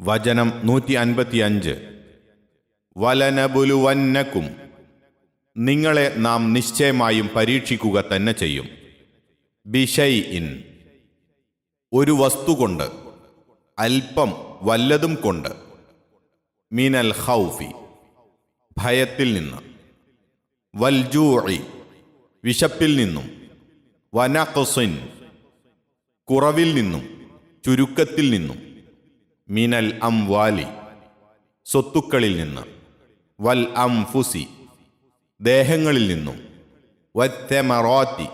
വചനം നൂറ്റി അൻപത്തിയഞ്ച് വലനബുലുവന്നക്കും നിങ്ങളെ നാം നിശ്ചയമായും പരീക്ഷിക്കുക തന്നെ ചെയ്യും. ബിഷൈ ഇൻ ഒരു വസ്തു കൊണ്ട് അല്പം വല്ലതും കൊണ്ട് മീനൽ ഹൗഫി ഭയത്തിൽ നിന്ന്. വൽജൂഇ വിശപ്പിൽ നിന്നും. വനഖസിൻ കുറവിൽ നിന്നും ചുരുക്കത്തിൽ നിന്നും. മിനൽ അം വാലി സ്വത്തുക്കളിൽ നിന്ന്. വൽ അം ഫുസി ദേഹങ്ങളിൽ നിന്നും. വത്തെമറോത്തി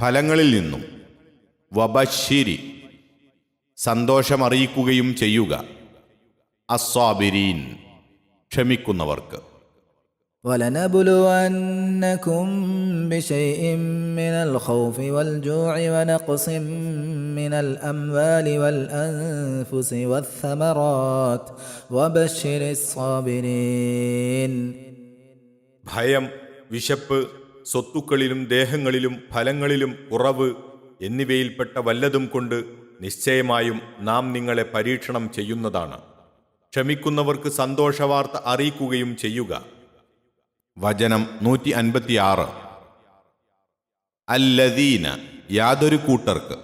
ഫലങ്ങളിൽ നിന്നും. വബശിരി സന്തോഷമറിയിക്കുകയും ചെയ്യുക. അസ്വാബിരീൻ ക്ഷമിക്കുന്നവർക്ക്. ولنبلونكم بشيء من الخوف والجوع ونقص من الاموال والانفس والثمرات وبشر الصابرين ഭയം വിശപ്പ് സ്വത്തുക്കളിലും ദേഹങ്ങളിലും ഫലങ്ങളിലും കുറവ് എന്നിവയിൽപ്പെട്ട വല്ലതും കൊണ്ട് നിശ്ചയമായും നാം നിങ്ങളെ പരീക്ഷണം ചെയ്യുന്നതാണ് ക്ഷമിക്കുന്നവർക്ക് സന്തോഷവാർത്ത അറിയിക്കുകയും ചെയ്യുക വചനം നൂറ്റി അൻപത്തിയാറ് അല്ലദീന യാതൊരു കൂട്ടർക്ക്.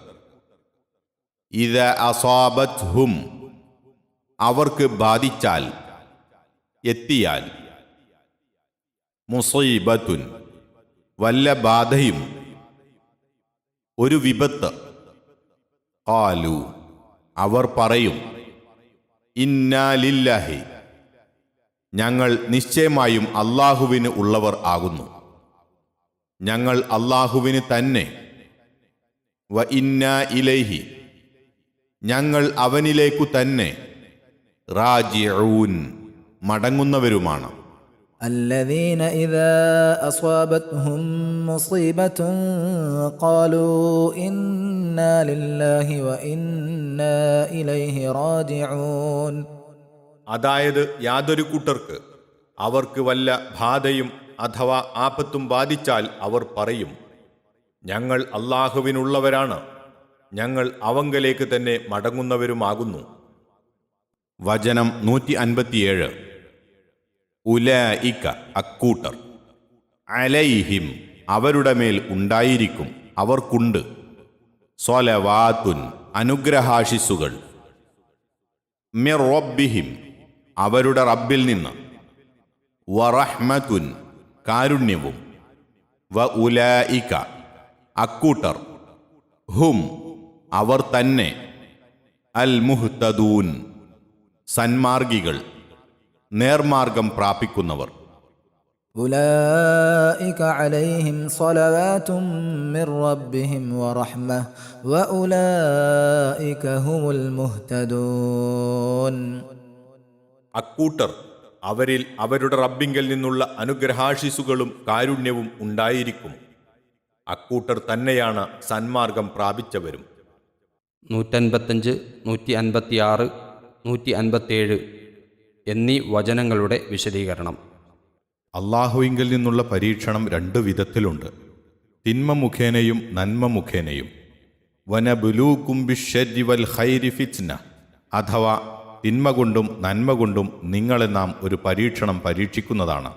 ഇത അസാബത് ഹും അവർക്ക് ബാധിച്ചാൽ എത്തിയാൽ. മുസൈബത്തുൻ വല്ല ബാധയും ഒരു വിപത്ത്. കാലു അവർ പറയും ഇന്നാലില്ലാഹി ഞങ്ങൾ നിശ്ചയമായും അള്ളാഹുവിന് ഉള്ളവർ ആകുന്നു ഞങ്ങൾ അള്ളാഹുവിന് തന്നെ വ ഇന്നാ ഇലൈഹി ഞങ്ങൾ അവനിലേക്കു തന്നെ റാജിഊൻ മടങ്ങുന്നവരുമാണ് الذين اذا اصابتهم مصيبه قالوا انا لله وانا اليه راجعون അതായത് യാതൊരു കൂട്ടർക്ക് അവർക്ക് വല്ല ബാധയും അഥവാ ആപത്തും ബാധിച്ചാൽ അവർ പറയും ഞങ്ങൾ അള്ളാഹുവിനുള്ളവരാണ്. ഞങ്ങൾ അവങ്കലേക്ക് തന്നെ മടങ്ങുന്നവരുമാകുന്നു. വചനം നൂറ്റി അൻപത്തിയേഴ് ഉലയിക്ക അക്കൂട്ടർ. അലൈഹിം അവരുടെ മേൽ ഉണ്ടായിരിക്കും. അവർക്കുണ്ട്. സ്വലവാതുൻ അനുഗ്രഹാശിസുകൾ. മിർ റബ്ബിഹിം അവരുടെ റബ്ബിൽ നിന്ന് വറഹ്മത്തുൻ കാരുണ്യവും വ ഉലായിക അക്കൂട്ടർ ഹും അവർ തന്നെ അൽ മുഹ്തദൂൻ സന്മാർഗികൾ നേർമാർഗം പ്രാപിക്കുന്നവർ اولئك عليهم صلوات من ربهم ورحمه واولئك هم المهتدون അക്കൂട്ടർ അവരിൽ അവരുടെ റബ്ബിങ്കിൽ നിന്നുള്ള അനുഗ്രഹാശിസുകളും കാരുണ്യവും ഉണ്ടായിരിക്കും. അക്കൂട്ടർ തന്നെയാണ് സന്മാർഗം പ്രാപിച്ചവരും. നൂറ്റൻപത്തഞ്ച് നൂറ്റി അൻപത്തിയാറ് നൂറ്റി അൻപത്തേഴ് എന്നീ വചനങ്ങളുടെ വിശദീകരണം. അള്ളാഹുവിങ്കിൽ നിന്നുള്ള പരീക്ഷണം രണ്ടു വിധത്തിലുണ്ട്. തിന്മ മുഖേനയും നന്മ മുഖേനയും. വനബുലൂക്കുംബിഷരി വൽ ഹൈരി ഫിറ്റ്ന അഥവാ തിന്മ കൊണ്ടും നന്മ കൊണ്ടും നിങ്ങളെ നാം ഒരു പരീക്ഷണം പരീക്ഷിക്കുന്നതാണ്.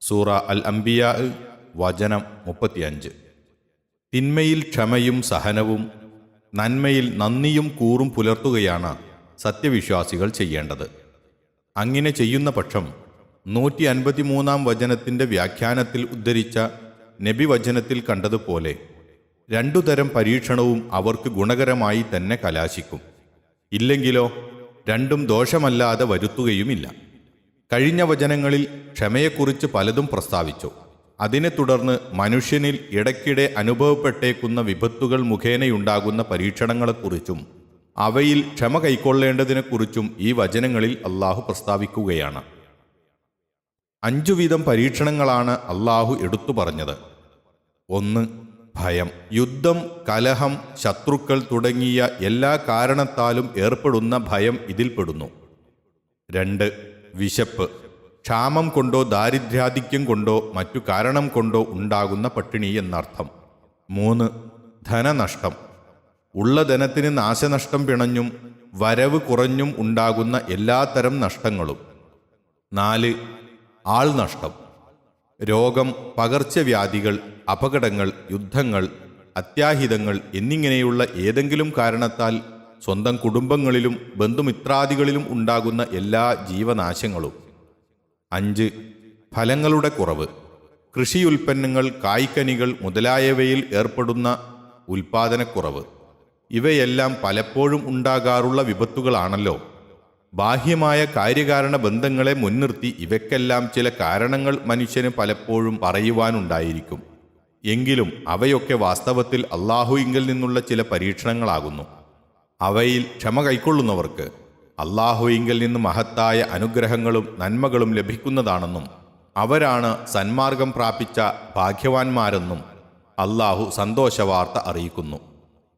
സൂറ അൽ അംബിയ വചനം മുപ്പത്തിയഞ്ച്. തിന്മയിൽ ക്ഷമയും സഹനവും നന്മയിൽ നന്ദിയും കൂറും പുലർത്തുകയാണ് സത്യവിശ്വാസികൾ ചെയ്യേണ്ടത്. അങ്ങനെ ചെയ്യുന്ന പക്ഷം നൂറ്റി അൻപത്തിമൂന്നാം വചനത്തിന്റെ വ്യാഖ്യാനത്തിൽ ഉദ്ധരിച്ച നബി വചനത്തിൽ കണ്ടതുപോലെ രണ്ടു തരം പരീക്ഷണവും അവർക്ക് ഗുണകരമായി തന്നെ കലാശിക്കും. ഇല്ലെങ്കിലോ രണ്ടും ദോഷമല്ലാതെ വരുത്തുകയുമില്ല. കഴിഞ്ഞ വചനങ്ങളിൽ ക്ഷമയെക്കുറിച്ച് പലതും പ്രസ്താവിച്ചു. അതിനെ തുടർന്ന് മനുഷ്യനിൽ ഇടയ്ക്കിടെ അനുഭവപ്പെട്ടേക്കുന്ന വിപത്തുകൾ മുഖേനയുണ്ടാകുന്ന പരീക്ഷണങ്ങളെക്കുറിച്ചും അവയിൽ ക്ഷമ കൈക്കൊള്ളേണ്ടതിനെക്കുറിച്ചും ഈ വചനങ്ങളിൽ അള്ളാഹു പ്രസ്താവിക്കുകയാണ്. അഞ്ചുവിധം പരീക്ഷണങ്ങളാണ് അള്ളാഹു എടുത്തു പറഞ്ഞത്. ഒന്ന് ഭയം യുദ്ധം കലഹം ശത്രുക്കൾ തുടങ്ങിയ എല്ലാ കാരണത്താലും ഏർപ്പെടുന്ന ഭയം ഇതിൽപ്പെടുന്നു രണ്ട് വിശപ്പ്. ക്ഷാമം കൊണ്ടോ ദാരിദ്ര്യാധിക്യം കൊണ്ടോ മറ്റു കാരണം കൊണ്ടോ ഉണ്ടാകുന്ന പട്ടിണി എന്നർത്ഥം. മൂന്ന് ധനനഷ്ടം. ഉള്ള ധനത്തിന് നാശനഷ്ടം പിണഞ്ഞും വരവ് കുറഞ്ഞും ഉണ്ടാകുന്ന എല്ലാത്തരം നഷ്ടങ്ങളും. നാല് ആൾനഷ്ടം. രോഗം പകർച്ചവ്യാധികൾ അപകടങ്ങൾ യുദ്ധങ്ങൾ അത്യാഹിതങ്ങൾ എന്നിങ്ങനെയുള്ള ഏതെങ്കിലും കാരണത്താൽ സ്വന്തം കുടുംബങ്ങളിലും ബന്ധുമിത്രാദികളിലും ഉണ്ടാകുന്ന എല്ലാ ജീവനാശങ്ങളും. അഞ്ച് ഫലങ്ങളുടെ കുറവ്. കൃഷിയുൽപ്പന്നങ്ങൾ കായ്ക്കനികൾ മുതലായവയിൽ ഏർപ്പെടുന്ന ഉൽപാദനക്കുറവ്. ഇവയെല്ലാം പലപ്പോഴും ഉണ്ടാകാറുള്ള വിപത്തുകളാണല്ലോ. ബാഹ്യമായ കാര്യകാരണ ബന്ധങ്ങളെ മുൻനിർത്തി ഇവയ്ക്കെല്ലാം ചില കാരണങ്ങൾ മനുഷ്യന് പലപ്പോഴും പറയുവാനുണ്ടായിരിക്കും. എങ്കിലും അവയൊക്കെ വാസ്തവത്തിൽ അള്ളാഹുയിങ്കിൽ നിന്നുള്ള ചില പരീക്ഷണങ്ങളാകുന്നു. അവയിൽ ക്ഷമ കൈക്കൊള്ളുന്നവർക്ക് അള്ളാഹുയിങ്കിൽ നിന്ന് മഹത്തായ അനുഗ്രഹങ്ങളും നന്മകളും ലഭിക്കുന്നതാണെന്നും അവരാണ് സന്മാർഗം പ്രാപിച്ച ഭാഗ്യവാന്മാരെന്നും അള്ളാഹു സന്തോഷവാർത്ത അറിയിക്കുന്നു.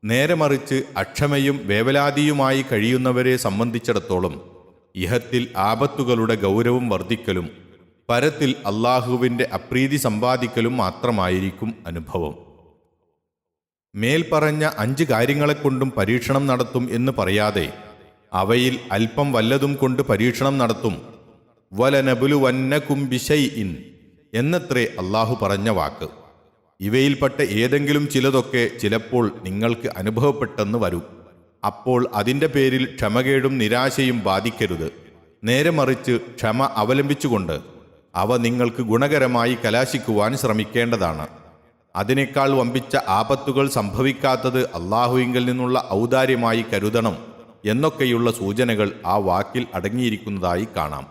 നേരെ മറിച്ച് അക്ഷമയും വേവലാതിയുമായി കഴിയുന്നവരെ സംബന്ധിച്ചിടത്തോളം ഇഹത്തിൽ ആപത്തുകളുടെ ഗൗരവം വർദ്ധിക്കലും പരത്തിൽ അള്ളാഹുവിന്റെ അപ്രീതി സമ്പാദിക്കലും മാത്രമായിരിക്കും അനുഭവം. മേൽപ്പറഞ്ഞ അഞ്ച് കാര്യങ്ങളെക്കൊണ്ടും പരീക്ഷണം നടത്തും എന്ന് പറയാതെ അവയിൽ അല്പം വല്ലതും കൊണ്ട് പരീക്ഷണം നടത്തും. വലനബുലു വന്ന ബിഷൈ ഇൻ എന്നത്രേ അള്ളാഹു പറഞ്ഞ വാക്ക്. ഇവയിൽപ്പെട്ട ഏതെങ്കിലും ചിലതൊക്കെ ചിലപ്പോൾ നിങ്ങൾക്ക് അനുഭവപ്പെട്ടെന്ന് വരും. അപ്പോൾ അതിന്റെ പേരിൽ ക്ഷമകേടും നിരാശയും ബാധിക്കരുത്. നേരെ മറിച്ച് ക്ഷമ അവലംബിച്ചുകൊണ്ട് അവ നിങ്ങൾക്ക് ഗുണകരമായി കലാശിക്കുവാൻ ശ്രമിക്കേണ്ടതാണ്. അതിനേക്കാൾ വമ്പിച്ച ആപത്തുകൾ സംഭവിക്കാത്തത് അള്ളാഹുവിങ്കിൽ നിന്നുള്ള ഔദാര്യമായി കരുതണം എന്നൊക്കെയുള്ള സൂചനകൾ ആ വാക്കിൽ അടങ്ങിയിരിക്കുന്നതായി കാണാം.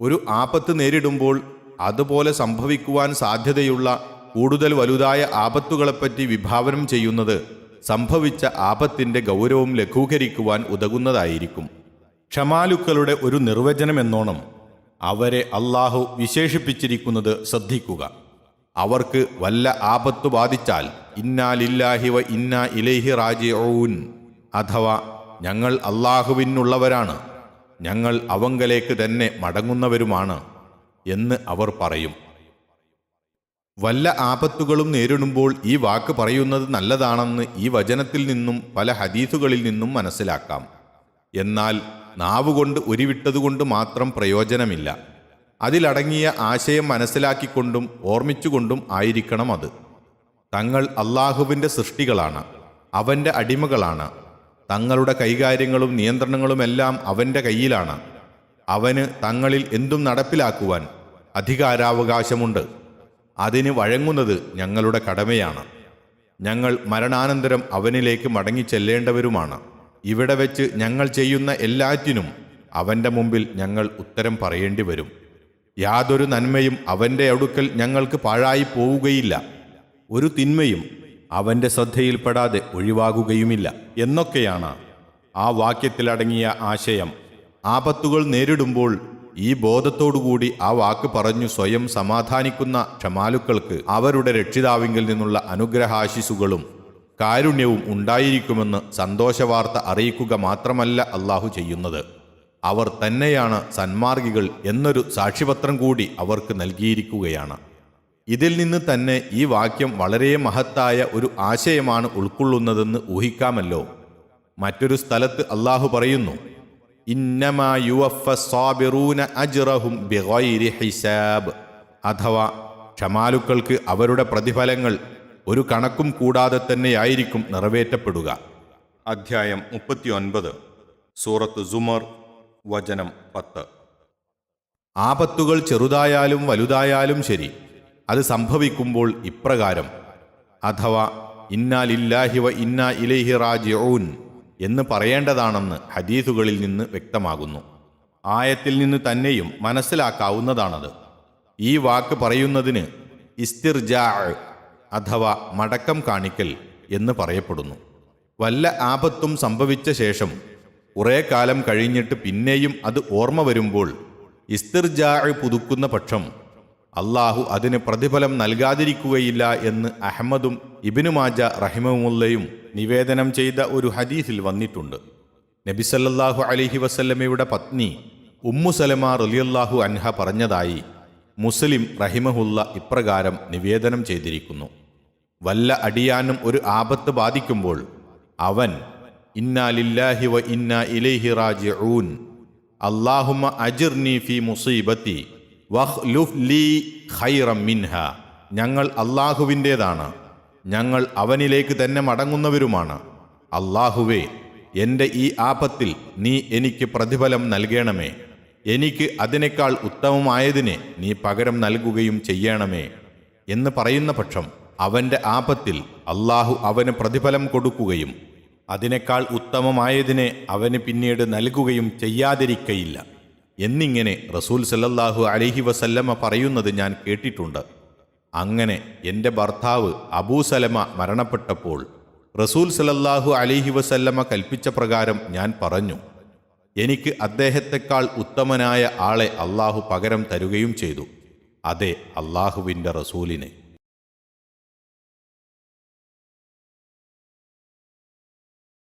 ഒരു ആപത്ത് നേരിടുമ്പോൾ അതുപോലെ സംഭവിക്കുവാൻ സാധ്യതയുള്ള കൂടുതൽ വലുതായ ആപത്തുകളെപ്പറ്റി വിഭാവനം ചെയ്യുന്നത് സംഭവിച്ച ആപത്തിന്റെ ഗൗരവം ലഘൂകരിക്കുവാൻ ഉതകുന്നതായിരിക്കും. ക്ഷമാലുക്കളുടെ ഒരു നിർവചനം എന്നോണം അവരെ അള്ളാഹു വിശേഷിപ്പിച്ചിരിക്കുന്നത് ശ്രദ്ധിക്കുക. അവർക്ക് വല്ല ആപത്തു ബാധിച്ചാൽ ഇന്നാലില്ലാഹിവ ഇന്നാ ഇലൈഹി റാജിഊൻ അഥവാ ഞങ്ങൾ അള്ളാഹുവിനുള്ളവരാണ് ഞങ്ങൾ അവങ്കലേക്ക് തന്നെ മടങ്ങുന്നവരുമാണ് എന്ന് അവർ പറയും. വല്ല ആപത്തുകളും നേരിടുമ്പോൾ ഈ വാക്ക് പറയുന്നത് നല്ലതാണെന്ന് ഈ വചനത്തിൽ നിന്നും പല ഹദീസുകളിൽ നിന്നും മനസ്സിലാക്കാം. എന്നാൽ നാവുകൊണ്ട് ഉരുവിട്ടതുകൊണ്ട് മാത്രം പ്രയോജനമില്ല. അതിലടങ്ങിയ ആശയം മനസ്സിലാക്കിക്കൊണ്ടും ഓർമ്മിച്ചുകൊണ്ടും ആയിരിക്കണം അത്. തങ്ങൾ അള്ളാഹുവിന്റെ സൃഷ്ടികളാണ് അവന്റെ അടിമകളാണ്. തങ്ങളുടെ കൈകാര്യങ്ങളും നിയന്ത്രണങ്ങളുമെല്ലാം അവന്റെ കയ്യിലാണ്. അവന് തങ്ങളിൽ എന്തും നടപ്പിലാക്കുവാൻ അധികാരാവകാശമുണ്ട്. അതിന് വഴങ്ങുന്നത് ഞങ്ങളുടെ കടമയാണ്. ഞങ്ങൾ മരണാനന്തരം അവനിലേക്ക് മടങ്ങിച്ചെല്ലേണ്ടവരുമാണ്. ഇവിടെ വെച്ച് ഞങ്ങൾ ചെയ്യുന്ന എല്ലാറ്റിനും അവന്റെ മുമ്പിൽ ഞങ്ങൾ ഉത്തരം പറയേണ്ടി വരും യാതൊരു നന്മയും അവന്റെ അടുക്കൽ ഞങ്ങൾക്ക് പാഴായി പോവുകയില്ല. ഒരു തിന്മയും അവന്റെ ശ്രദ്ധയിൽപ്പെടാതെ ഒഴിവാകുകയുമില്ല. എന്നൊക്കെയാണ് ആ വാക്യത്തിലടങ്ങിയ ആശയം. ആപത്തുകൾ നേരിടുമ്പോൾ ഈ ബോധത്തോടുകൂടി ആ വാക്ക് പറഞ്ഞു സ്വയം സമാധാനിക്കുന്ന ക്ഷമാലുക്കൾക്ക് അവരുടെ രക്ഷിതാവിങ്കിൽ നിന്നുള്ള അനുഗ്രഹാശിസുകളും കാരുണ്യവും ഉണ്ടായിരിക്കുമെന്ന് സന്തോഷവാർത്ത അറിയിക്കുക മാത്രമല്ല അള്ളാഹു ചെയ്യുന്നത്. അവർ തന്നെയാണ് സന്മാർഗികൾ എന്നൊരു സാക്ഷിപത്രം കൂടി അവർക്ക് നൽകിയിരിക്കുകയാണ്. ഇതിൽ നിന്ന് തന്നെ ഈ വാക്യം വളരെ മഹത്തായ ഒരു ആശയമാണ് ഉൾക്കൊള്ളുന്നതെന്ന് ഊഹിക്കാമല്ലോ. മറ്റൊരു സ്ഥലത്ത് അള്ളാഹു പറയുന്നു ഇന്നമാ സാബിറൂന അജ്റഹും ബിഗൈരി ഹിസാബ്. അഥവാ ക്ഷമാലുക്കൾക്ക് അവരുടെ പ്രതിഫലങ്ങൾ ഒരു കണക്കും കൂടാതെ തന്നെയായിരിക്കും നിറവേറ്റപ്പെടുക. അധ്യായം മുപ്പത്തിയൊൻപത്. സൂറത്ത് സുമർ വചനം പത്ത്. ആപത്തുകൾ ചെറുതായാലും വലുതായാലും ശരി അത് സംഭവിക്കുമ്പോൾ ഇപ്രകാരം. അഥവാ ഇന്നാലില്ലാഹിവ ഇന്നാ ഇലൈഹി റാജിഊൻ. എന്ന് പറയേണ്ടതാണെന്ന് ഹദീസുകളിൽ നിന്ന് വ്യക്തമാകുന്നു. ആയത്തിൽ നിന്ന് തന്നെയും മനസ്സിലാക്കാവുന്നതാണത്. ഈ വാക്ക് പറയുന്നതിന് ഇസ്തിർജാ അഥവാ മടക്കം കാണിക്കൽ എന്ന് പറയപ്പെടുന്നു. വല്ല ആപത്തും സംഭവിച്ച ശേഷം കുറേ കാലം കഴിഞ്ഞിട്ട് പിന്നെയും അത് ഓർമ്മ വരുമ്പോൾ ഇസ്തിർജാ പുതുക്കുന്ന പക്ഷം അള്ളാഹു അതിന് പ്രതിഫലം നൽകാതിരിക്കുകയില്ല എന്ന് അഹമ്മദും ഇബിനു മാജ നിവേദനം ചെയ്ത ഒരു ഹദീസിൽ വന്നിട്ടുണ്ട്. നബിസല്ലാഹു അലിഹി വസല്ലമയുടെ പത്നി ഉമ്മു സലമ റലിയല്ലാഹു അൻഹ പറഞ്ഞതായി മുസ്ലിം റഹിമഹുല്ല ഇപ്രകാരം നിവേദനം ചെയ്തിരിക്കുന്നു. വല്ല അടിയാനും ഒരു ആപത്ത് ബാധിക്കുമ്പോൾ അവൻ ഇന്നാ ലില്ലാഹി വ ഇന്ന ഇലൈഹി റാജിഊൻ അല്ലാഹുമ്മ അജിർനി ഫി മുസീബത്തി ലീ മിൻഹ. ഞങ്ങൾ അള്ളാഹുവിന്റേതാണ് ഞങ്ങൾ അവനിലേക്ക് തന്നെ മടങ്ങുന്നവരുമാണ്. അള്ളാഹുവേ എന്റെ ഈ ആപത്തിൽ നീ എനിക്ക് പ്രതിഫലം നൽകണമേ. എനിക്ക് അതിനേക്കാൾ ഉത്തമമായതിനെ നീ പകരം നൽകുകയും ചെയ്യണമേ. എന്ന് പറയുന്ന പക്ഷം അവന്റെ ആപത്തിൽ അള്ളാഹു അവന് പ്രതിഫലം കൊടുക്കുകയും അതിനേക്കാൾ ഉത്തമമായതിനെ അവന് പിന്നീട് നൽകുകയും ചെയ്യാതിരിക്കയില്ല. എന്നിങ്ങനെ റസൂൽ സല്ലല്ലാഹു അലഹി വസല്ലമ പറയുന്നത് ഞാൻ കേട്ടിട്ടുണ്ട്. അങ്ങനെ എന്റെ ഭർത്താവ് അബൂസലമ മരണപ്പെട്ടപ്പോൾ റസൂൽ സലല്ലാഹു അലൈഹി വസല്ലമ കൽപ്പിച്ച പ്രകാരം ഞാൻ പറഞ്ഞു എനിക്ക് അദ്ദേഹത്തെക്കാൾ ഉത്തമനായ ആളെ അള്ളാഹു പകരം തരുകയും ചെയ്തു. അതെ അള്ളാഹുവിന്റെ റസൂലിനെ.